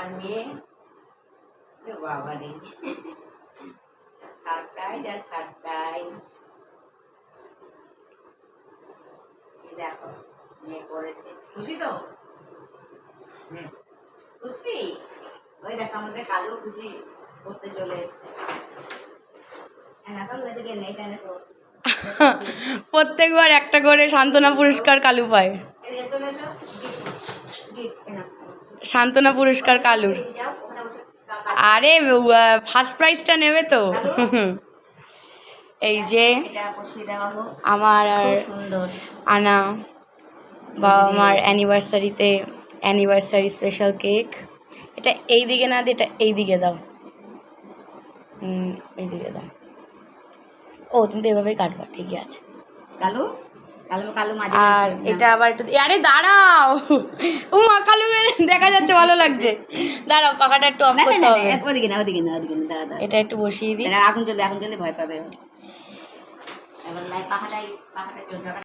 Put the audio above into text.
আমার মেয়ে। বাবা রে। সারপ্রাইজ আর সারপ্রাইজ দেখো মেয়ে করেছে খুশি তো? খুশি? ওই দেখো আমাদের কালু খুশি করতে চলে এসছে। এখন এদিকে নেই তাই প্রত্যেকবার একটা করে সান্ত্বনা পুরস্কার কালু পায়। চলে এসো। সান্ত্বনা পুরস্কার কালুর। আরে ফার্স্ট প্রাইজটা নেবে তো। এই যে আমার আর আনা বাবা মার অ্যানিভার্সারিতে অ্যানিভার্সারি স্পেশাল কেক এটা এই দিকে না দিয়ে এটা এই দিকে দাও। এই দিকে দাও। ও তুমি তো এভাবেই কাটবা ঠিকই আছে। কালু? কালু কালু আর এটা আবার একটু আরে দাঁড়াও! ও মা কালো দেখা যাচ্ছে ভালো লাগছে। দাঁড়াও পাখাটা একটু অফ করতে হবে। ওদিকে না ওদিকে না ওদিকে না এটা একটু বসিয়ে দিই। এখন চলে এখন চলে ভয় পাবে। এবার লাই পাখাটাই পাখাটা চলছে